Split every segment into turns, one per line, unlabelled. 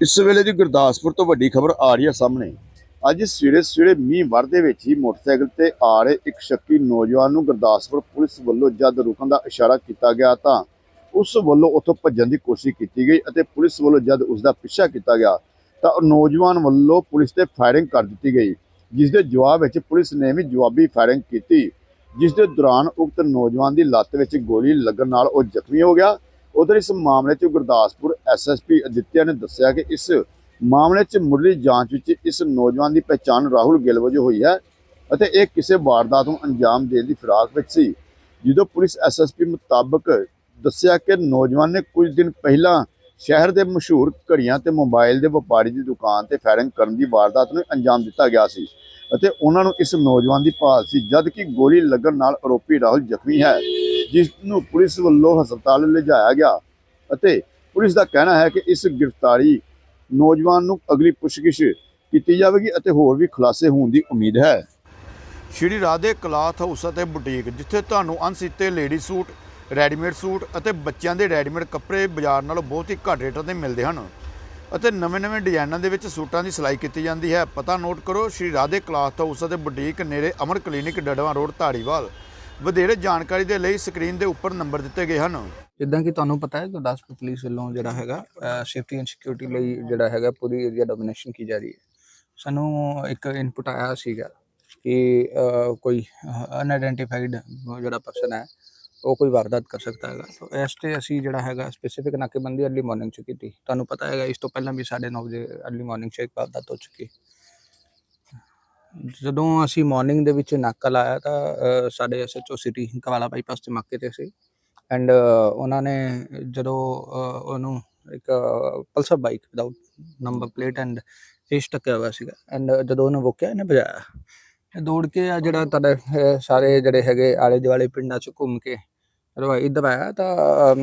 ਇਸ ਵੇਲੇ ਦੀ ਗੁਰਦਾਸਪੁਰ ਤੋਂ ਵੱਡੀ ਖਬਰ ਆ ਰਹੀ ਹੈ ਸਾਹਮਣੇ। ਅੱਜ ਸਵੇਰੇ ਸਵੇਰੇ ਮੀਂਹ ਵਰਦੇ ਵਿੱਚ ਹੀ ਮੋਟਰਸਾਈਕਲ ਤੇ ਆ ਰਹੇ ਇੱਕ ਸ਼ੱਕੀ ਨੌਜਵਾਨ ਨੂੰ ਗੁਰਦਾਸਪੁਰ ਪੁਲਿਸ ਵੱਲੋਂ ਜਦ ਰੁਕਣ ਦਾ ਇਸ਼ਾਰਾ ਕੀਤਾ ਗਿਆ ਤਾਂ ਉਸ ਵੱਲੋਂ ਉੱਥੋਂ ਭੱਜਣ ਦੀ ਕੋਸ਼ਿਸ਼ ਕੀਤੀ ਗਈ ਅਤੇ ਪੁਲਿਸ ਵੱਲੋਂ ਜਦ ਉਸ ਦਾ ਪਿੱਛਾ ਕੀਤਾ ਗਿਆ ਤਾਂ ਉਹ ਨੌਜਵਾਨ ਵੱਲੋਂ ਪੁਲਿਸ ਤੇ ਫਾਇਰਿੰਗ ਕਰ ਦਿੱਤੀ ਗਈ, ਜਿਸ ਦੇ ਜਵਾਬ ਵਿੱਚ ਪੁਲਿਸ ਨੇ ਵੀ ਜਵਾਬੀ ਫਾਇਰਿੰਗ ਕੀਤੀ, ਜਿਸ ਦੇ ਦੌਰਾਨ ਉਕਤ ਨੌਜਵਾਨ ਦੀ ਲੱਤ ਵਿੱਚ ਗੋਲੀ ਲੱਗਣ ਨਾਲ ਉਹ ਜ਼ਖਮੀ ਹੋ ਗਿਆ ਉਧਰ ਇਸ ਮਾਮਲੇ 'ਚ ਗੁਰਦਾਸਪੁਰ ਐਸਐਸਪੀ ਅਦਿੱਤਿਆ ਨੇ ਦੱਸਿਆ ਕਿ ਇਸ ਮਾਮਲੇ 'ਚ ਮੁੱਢਲੀ ਜਾਂਚ ਵਿੱਚ ਇਸ ਨੌਜਵਾਨ ਦੀ ਪਛਾਣ ਰਾਹੁਲ ਗਿੱਲ ਵਜੋਂ ਹੋਈ ਹੈ ਅਤੇ ਇਹ ਕਿਸੇ ਵਾਰਦਾਤ ਨੂੰ ਅੰਜਾਮ ਦੇਣ ਦੀ ਫਿਰਾਕ ਵਿੱਚ ਸੀ। ਜਦੋਂ ਪੁਲਿਸ ਐਸਐਸਪੀ ਮੁਤਾਬਕ ਦੱਸਿਆ ਕਿ ਨੌਜਵਾਨ ਨੇ ਕੁਝ ਦਿਨ ਪਹਿਲਾਂ ਸ਼ਹਿਰ ਦੇ ਮਸ਼ਹੂਰ ਘੜੀਆਂ ਤੇ ਮੋਬਾਈਲ ਦੇ ਵਪਾਰੀ ਦੀ ਦੁਕਾਨ ਤੇ ਫਾਇਰਿੰਗ ਕਰਨ ਦੀ ਵਾਰਦਾਤ ਨੂੰ ਅੰਜਾਮ ਦਿੱਤਾ ਗਿਆ ਸੀ ਅਤੇ ਉਹਨਾਂ ਨੂੰ ਇਸ ਨੌਜਵਾਨ ਦੀ ਭਾਲ ਸੀ, ਜਦ ਕਿ ਗੋਲੀ ਲੱਗਣ ਨਾਲ ਆਰੋਪੀ ਰਾਹੁਲ ਜ਼ਖਮੀ ਹੈ। ਜਿਸ ਨੂੰ ਪੁਲਿਸ ਵੱਲੋਂ ਹਸਪਤਾਲ ਲਿਜਾਇਆ ਗਿਆ ਅਤੇ ਪੁਲਿਸ ਦਾ ਕਹਿਣਾ ਹੈ ਕਿ ਇਸ ਗ੍ਰਿਫਤਾਰੀ ਨੌਜਵਾਨ ਨੂੰ ਅਗਲੀ ਪੁੱਛਗਿੱਛ ਕੀਤੀ ਜਾਵੇਗੀ ਅਤੇ ਹੋਰ ਵੀ ਖੁਲਾਸੇ ਹੋਣ ਦੀ ਉਮੀਦ ਹੈ। ਸ਼੍ਰੀ ਰਾਧੇ ਕਲਾਥ ਹਾਊਸ ਅਤੇ ਬੁਟੀਕ, ਜਿੱਥੇ ਤੁਹਾਨੂੰ ਅਣਸੀਤੇ ਲੇਡੀ ਸੂਟ, ਰੈਡੀਮੇਡ ਸੂਟ ਅਤੇ ਬੱਚਿਆਂ ਦੇ ਰੈਡੀਮੇਡ ਕੱਪੜੇ ਬਾਜ਼ਾਰ ਨਾਲੋਂ ਬਹੁਤ ਹੀ ਘੱਟ ਰੇਟਾਂ ਤੇ ਮਿਲਦੇ ਹਨ ਅਤੇ ਨਵੇਂ-ਨਵੇਂ ਡਿਜ਼ਾਈਨਾਂ ਦੇ ਵਿੱਚ ਸੂਟਾਂ ਦੀ ਸਿਲਾਈ ਕੀਤੀ ਜਾਂਦੀ ਹੈ। ਪਤਾ ਨੋਟ ਕਰੋ, ਸ਼੍ਰੀ ਰਾਧੇ ਕਲਾਥ ਹਾਊਸ ਅਤੇ ਬੁਟੀਕ ਨੇੜੇ ਅਮਰ ਕਲੀਨਿਕ ਡੜਵਾ ਰੋਡ, ਧਾਰੀਵਾਲ। ਵਧੇਰੇ ਜਾਣਕਾਰੀ ਦੇ ਲਈ ਸਕਰੀਨ ਦੇ ਉੱਪਰ ਨੰਬਰ ਦਿੱਤੇ ਗਏ ਹਨ।
ਜਿੱਦਾਂ ਕਿ ਤੁਹਾਨੂੰ ਪਤਾ ਹੈ, ਗੁਰਦਾਸਪੁਰ ਪੁਲਿਸ ਵੱਲੋਂ ਜਿਹੜਾ ਹੈਗਾ ਸੇਫਟੀ ਐਂਡ ਸਿਕਿਉਰਿਟੀ ਲਈ ਜਿਹੜਾ ਹੈਗਾ, ਪੂਰੀ ਏਰੀਆ ਡੋਮੀਨੇਸ਼ਨ ਕੀ ਜਾ ਰਹੀ ਹੈ। ਸਾਨੂੰ ਇੱਕ ਇਨਪੁਟ ਆਇਆ ਸੀਗਾ ਕਿ ਕੋਈ ਅਨਆਇਡੈਂਟੀਫਾਈਡ ਜਿਹੜਾ ਪਰਸਨ ਹੈ, ਉਹ ਕੋਈ ਵਾਰਦਾਤ ਕਰ ਸਕਦਾ ਹੈਗਾ। ਤਾਂ ਇਸ ਤੇ ਅਸੀਂ ਜਿਹੜਾ ਹੈਗਾ ਸਪੈਸੀਫਿਕ ਨਾਕੇਬੰਦੀ ਅਰਲੀ ਮਾਰਨਿੰਗ ਚ ਕੀਤੀ। ਤੁਹਾਨੂੰ ਪਤਾ ਹੈਗਾ, ਇਸ ਤੋਂ ਪਹਿਲਾਂ ਵੀ 9:30 ਵਜੇ ਅਰਲੀ ਮਾਰਨਿੰਗ ਚ ਇੱਕ ਵਾਰਦਾਤ ਹੋ ਚੁੱਕੀ। ਜਦੋਂ ਅਸੀਂ ਮਾਰਨਿੰਗ ਦੇ ਵਿੱਚ ਨਾਕਾ ਲਾਇਆ ਤਾਂ ਅਹ, ਸਾਡੇ ਐਸਐਚਓ ਸਿਟੀ ਕਵਾਲਾ ਬਾਈਪਾਸ ਤੇ ਮੱਕੇ ਤੇ ਸੀ। ਐਂਡ ਉਹਨਾਂ ਨੇ ਜਦੋਂ ਉਹਨੂੰ ਇੱਕ Pulsar bike without number plate and ਏਸ ਟੱਕਿਆ ਹੋਇਆ ਸੀਗਾ। ਐਂਡ ਜਦੋਂ ਉਹਨੂੰ ਰੋਕਿਆ ਇਹਨੇ ਭਜਾਇਆ ਇਹ ਦੌੜ ਕੇ ਆ ਜਿਹੜਾ ਤੁਹਾਡੇ ਸਾਰੇ ਜਿਹੜੇ ਹੈਗੇ ਆਲੇ ਦੁਆਲੇ ਪਿੰਡਾਂ ਚ ਘੁੰਮ ਕੇ ਜਦੋਂ ਇੱਧਰ ਆਇਆ ਤਾਂ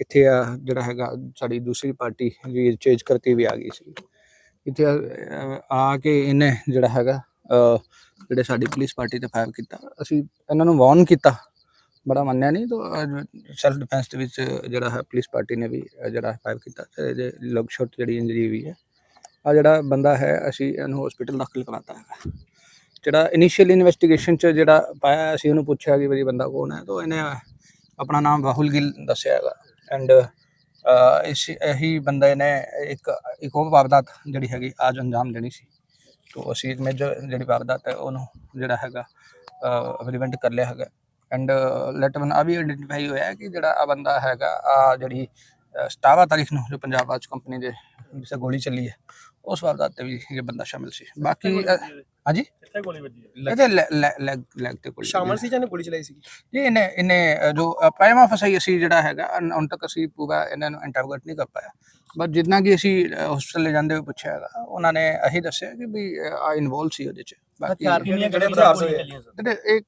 ਇੱਥੇ ਆ ਜਿਹੜਾ ਹੈਗਾ ਸਾਡੀ ਦੂਸਰੀ ਪਾਰਟੀ ਜੀ ਚੇਂਜ ਕਰਤੀ ਵੀ ਆ ਗਈ ਸੀ। ਇੱਥੇ ਆ ਕੇ ਇਹਨੇ ਜਿਹੜਾ ਹੈਗਾ ਜਿਹੜੇ ਸਾਡੀ ਪੁਲਿਸ ਪਾਰਟੀ ਤੇ ਫਾਇਰ ਕੀਤਾ। ਅਸੀਂ ਇਹਨਾਂ ਨੂੰ ਵਾਰਨ ਕੀਤਾ। ਬੜਾ ਮੰਨਿਆ ਨਹੀਂ ਤਾਂ ਸੈਲਫ ਡਿਫੈਂਸ ਦੇ ਵਿੱਚ ਜਿਹੜਾ ਹੈ ਪੁਲਿਸ ਪਾਰਟੀ ਨੇ ਵੀ ਅਹ, ਜਿਹੜਾ ਫਾਇਰ ਕੀਤਾ। ਤੇ ਇਹਦੇ ਲਗ ਸ਼ਾਟ ਜਿਹੜੀ ਇੰਜਰੀ ਹੋਈ ਹੈ ਆ ਜਿਹੜਾ ਬੰਦਾ ਹੈ ਅਸੀਂ ਇਹਨੂੰ ਹਸਪੀਟਲ ਦਾਖਲ ਕਰਾਤਾ ਹੈ ਜਿਹੜਾ ਇਨੀਸ਼ੀਅਲ ਇਨਵੈਸਟੀਗੇਸ਼ਨ ਚ ਜਿਹੜਾ ਪਾਇਆ ਅਸੀਂ ਉਹਨੂੰ ਪੁੱਛਿਆ ਕਿ ਵੀ ਬੰਦਾ ਕੌਣ ਹੈ ਤਾਂ ਇਹਨੇ ਆਪਣਾ ਨਾਮ ਰਾਹੁਲ ਗਿੱਲ ਦੱਸਿਆ ਹੈਗਾ। ਐਂਡ ਇਸ ਇਹੀ ਬੰਦੇ ਨੇ ਇੱਕ ਇੱਕ ਹੋਰ ਵਾਰਦਾਤ ਜਿਹੜੀ ਹੈਗੀ ਅੱਜ ਅੰਜਾਮ ਦੇਣੀ ਸੀ। ਤੋਂ ਅਸੀਂ ਇੱਕ ਮੇਜਰ ਜਿਹੜੀ ਵਾਰਦਾਤ ਹੈ ਉਹਨੂੰ ਜਿਹੜਾ ਹੈਗਾ ਰਿਵੈਂਟ ਕਰ ਲਿਆ ਹੈਗਾ। ਐਂਡ ਲੈਟ ਵਨ ਆ ਵੀ ਆਇਡੈਂਟੀਫਾਈ ਹੋਇਆ ਕਿ ਜਿਹੜਾ ਆ ਬੰਦਾ ਹੈਗਾ ਆ ਜਿਹੜੀ ਅਹ, 17 ਤਾਰੀਖ ਨੂੰ ਜੋ ਪੰਜਾਬ ਰਾਜ ਕੰਪਨੀ ਦੇ ਜਿਸੇ ਗੋਲੀ ਚੱਲੀ ਹੈ ਉਸ ਵਾਰਦਾਤ ਤੇ ਵੀ ਇਹ ਬੰਦਾ ਸ਼ਾਮਿਲ ਸੀ। ਬਾਕੀ ਹਾਂਜੀ?
ਕਿੱਥੇ ਗੋਲੀ ਵੱਜੀ। ਹੈ
ਇਹਦੇ ਲੈਗ ਲੈਗ ਤੇ ਗੋਲੀ
ਸ਼ਾਮਲ। ਸੀ ਜਾਂ ਗੋਲੀ ਚਲਾਈ ਸੀ
ਜੀ ਇਹਨੇ ਇਹਨੇ ਜੋ ਪ੍ਰਾਈਮਾ ਫਸਾਈ ਅਸੀਂ ਜਿਹੜਾ ਹੈਗਾ ਹੁਣ ਤੱਕ ਅਸੀਂ ਪੂਰਾ ਇਹਨਾਂ ਨੂੰ ਇੰਟਰੋਗੇਟ ਨਹੀਂ ਕਰ ਪਾਇਆ। ਬਟ ਜਿੰਨਾ ਕਿ ਅਸੀਂ ਹਸਪੀਟਲ ਲੈ ਜਾਂਦੇ ਹੋਏ ਪੁੱਛਿਆ ਹੈਗਾ ਉਹਨਾਂ ਨੇ ਇਹੀ ਦੱਸਿਆ ਕਿ ਵੀ ਆ ਇਨਵੋਲਵ ਸੀ ਉਹਦੇ ਚ। ਬਾਕੀ
ਜਿਹੜੇ ਹਥਿਆਰ
ਇੱਕ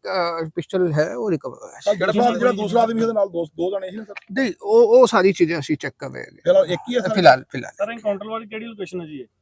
ਪਿਸਟਲ ਹੈ ਉਹ ਰਿਕਵਰ ਹੋਇਆ ਸੀ।
ਜਿਹੜਾ ਜਿਹੜਾ ਦੂਸਰਾ ਆਦਮੀ ਉਹਦੇ ਨਾਲ ਦੋ ਦੋ ਜਣੇ ਸੀ ਨਾ ਸਰ?
ਨਹੀਂ ਉਹ ਉਹ ਸਾਰੀ ਚੀਜ਼ਾਂ ਅਸੀਂ ਚੈੱਕ ਕਰ ਰਹੇ ਹੈਗੇ।
ਫਿਲਹਾਲ ਇੱਕ ਹੀ ਹੈ ਸਰ?
ਫਿਲਹਾਲ ਫਿਲਹਾਲ।
ਸਰ ਐਨਕਾਊਂਟਰ ਵਾਲੀ ਕਿਹੜੀ ਲੋਕੇਸ਼ਨ ਹੈ ਜੀ ਇਹ?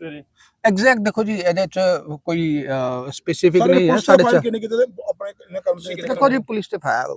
ਸਵੇਰੇ
ਐਗਜ਼ੈਕਟ ਦੇਖੋ ਜੀ ਇਹਦੇ ਚ ਕੋਈ ਸਪੈਸੀਫਿਕ ਨਹੀਂ ਹੈ ਸਾਡੇ ਚ
ਕਿੰਨੇ ਕਿਤੇ ਆਪਣੇ ਇਹਨਾਂ ਕੰਮ ਸੇ
ਦੇਖੋ ਜੀ ਪੁਲਿਸ ਤੇ ਫਾਇਰ